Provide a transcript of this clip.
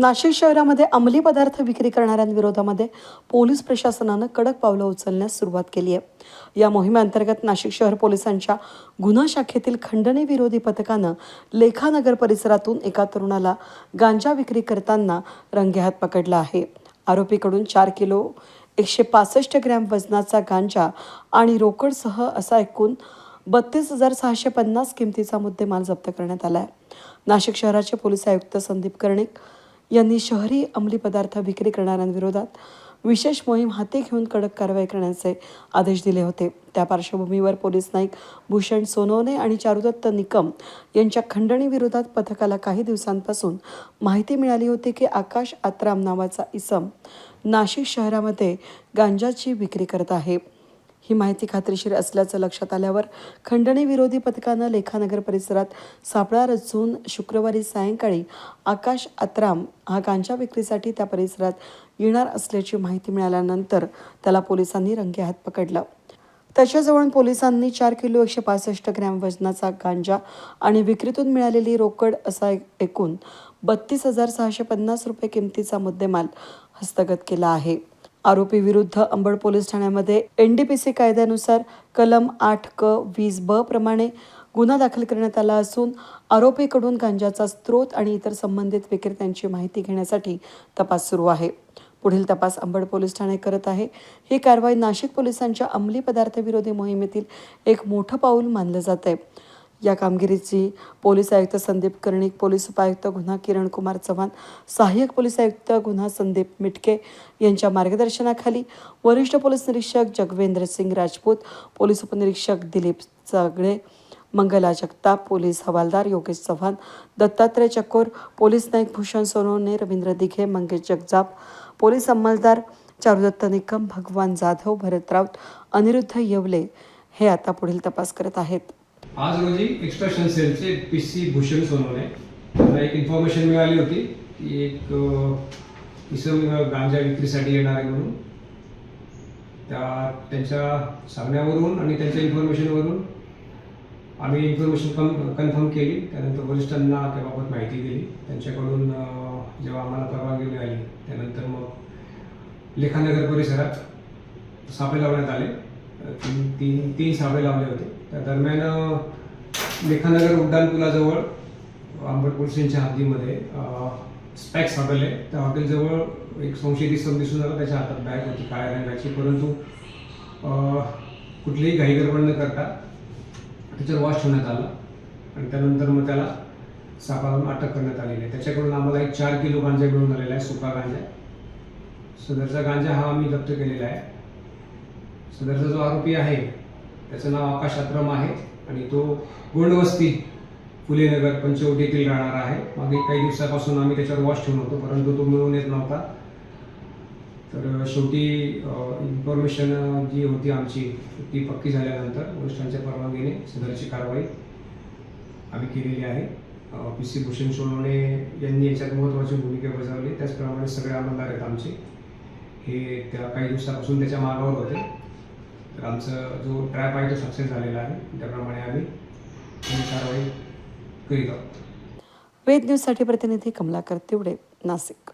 नाशिक शहरामध्ये अंमली पदार्थ विक्री करणाऱ्यांविरोधामध्ये पोलीस प्रशासनानं कडक पावलं उचलण्यास सुरुवात केली आहे. या मोहिमेअंतर्गत नाशिक शहर पोलिसांच्या गुन्हा शाखेतील खंडणी विरोधी पथकानं लेखानगर परिसरातून एका तरुणाला गांजा विक्री करताना रंगेहात पकडला आहे. आरोपीकडून चार किलो एकशे पासष्ट ग्रॅम वजनाचा गांजा आणि रोकडसह असा एकूण बत्तीस हजार सहाशे पन्नास किमतीचा मुद्देमाल जप्त करण्यात आला आहे. नाशिक शहराचे पोलीस आयुक्त संदीप कर्णिक यांनी शहरी अंमली पदार्थ विक्री करणाऱ्यांविरोधात विशेष मोहीम हाती घेऊन कडक कारवाई करण्याचे आदेश दिले होते. त्या पार्श्वभूमीवर पोलीस नाईक भूषण सोनवणे आणि चारुदत्त निकम यांच्या खंडणीविरोधात पथकाला काही दिवसांपासून माहिती मिळाली होती की आकाश आत्राम नावाचा इसम नाशिक शहरामध्ये गांजाची विक्री करत आहे. ही माहिती खात्रीशीर असल्याचं लक्षात आल्यावर खंडणी विरोधी पथकानं लेखानगर परिसरात सापळा रचून शुक्रवारी सायंकाळी आकाश अत्राम हा गांजा विक्रीसाठी त्या परिसरात येणार असल्याची माहिती मिळाल्यानंतर त्याला पोलिसांनी रंगेहात पकडलं. त्याच्याजवळ पोलिसांनी चार किलो एकशे पासष्ट ग्रॅम वजनाचा गांजा आणि विक्रीतून मिळालेली रोकड असा एकूण बत्तीस हजार सहाशे पन्नास रुपये किमतीचा मुद्देमाल हस्तगत केला आहे. आरोपीविरुद्ध अंबड पोलीस ठाण्यामध्ये एनडीपीसी कायद्यानुसार कलम आठ क वीस ब प्रमाणे गुन्हा दाखल करण्यात आला असून आरोपीकडून गांजाचा स्रोत आणि इतर संबंधित विक्रेत्यांची माहिती घेण्यासाठी तपास सुरू आहे. पुढील तपास अंबड पोलीस ठाणे करत आहे. ही कारवाई नाशिक पोलिसांच्या अंमली पदार्थ विरोधी मोहिमेतील एक मोठं पाऊल मानलं जात आहे या कामगिरीची पोलीस आयुक्त संदीप कर्णिक पोलीस उपायुक्त गुन्हा किरण कुमार चव्हाण सहाय्यक पोलीस आयुक्त गुन्हा संदीप मिटके यांच्या मार्गदर्शनाखाली वरिष्ठ पोलीस निरीक्षक जगवेंद्र सिंग राजपूत पोलीस उपनिरीक्षक दिलीप चागळे मंगला जगताप पोलीस हवालदार योगेश चव्हाण दत्तात्रय चकोर पोलीस नाईक भूषण सोनवणे रवींद्र दिघे मंगेश जगजाप पोलीस अंमलदार चारुदत्त निकम भगवान जाधव भरत राऊत अनिरुद्ध येवले हे आता पुढील तपास करत आहेत. आज रोजी एक्स्ट्रॅक्शन सेलचे पी सी भूषण सोनवणे. मला एक इन्फॉर्मेशन मिळाली होती की एक अ, इसम गांजा विक्रीसाठी येणार आहे म्हणून. त्या त्यांच्या सांगण्यावरून आणि त्यांच्या इन्फॉर्मेशनवरून आम्ही इन्फॉर्मेशन कम कन्फर्म केली. त्यानंतर वरिष्ठांना त्याबाबत माहिती दिली. त्यांच्याकडून जेव्हा आम्हाला परवानगी मिळाली त्यानंतर मग लेखानगर परिसरात सापे लावण्यात आले. तीन तीन तीन सापळे लावले होते. त्या दरम्यान लेखानगर उड्डाणपुलाजवळ अंबड पोलीस हद्दीमध्ये स्पॅक सापडले. त्या हॉटेलजवळ एक संशयित सम दिसून आला त्याच्या हातात बॅग होती काळ्या रंगाची. परंतु कुठलीही घाईगडबड न करता त्याच्यावर वॉश ठेवण्यात आला आणि त्यानंतर मग त्याला सापावरून अटक करण्यात आलेली आहे. त्याच्याकडून आम्हाला एक चार किलो गांजा मिळून आलेला आहे सुका गांजा. सदरचा गांजा हा आम्ही जप्त केलेला आहे. सदरचा जो आरोपी आहे त्याचं नाव आकाश अक्रम आहे आणि तो गोंडवस्ती फुलेनगर पंचवटी येथील राहणार आहे. मागील काही दिवसापासून आम्ही त्याच्यावर वॉच ठेवून होतो परंतु तो मिळून येत नव्हता. तर शेवटी इन्फॉर्मेशन जी होती आमची ती पक्की झाल्यानंतर वरिष्ठांच्या परवानगीने सदरची कारवाई आम्ही केलेली आहे. पी सी भूषण सोनवणे यांनी याच्यात महत्त्वाची भूमिका बजावली. त्याचप्रमाणे सगळे आमदार आहेत आमचे. हे त्या काही दिवसापासून त्याच्या मागावर होते. तर आमचं जो ट्रॅप आहे तो सक्सेस झालेला आहे. त्याप्रमाणे आम्ही कारवाई करीत आहोत. वेद न्यूजसाठी प्रतिनिधी कमलाकर तिवडे नाशिक.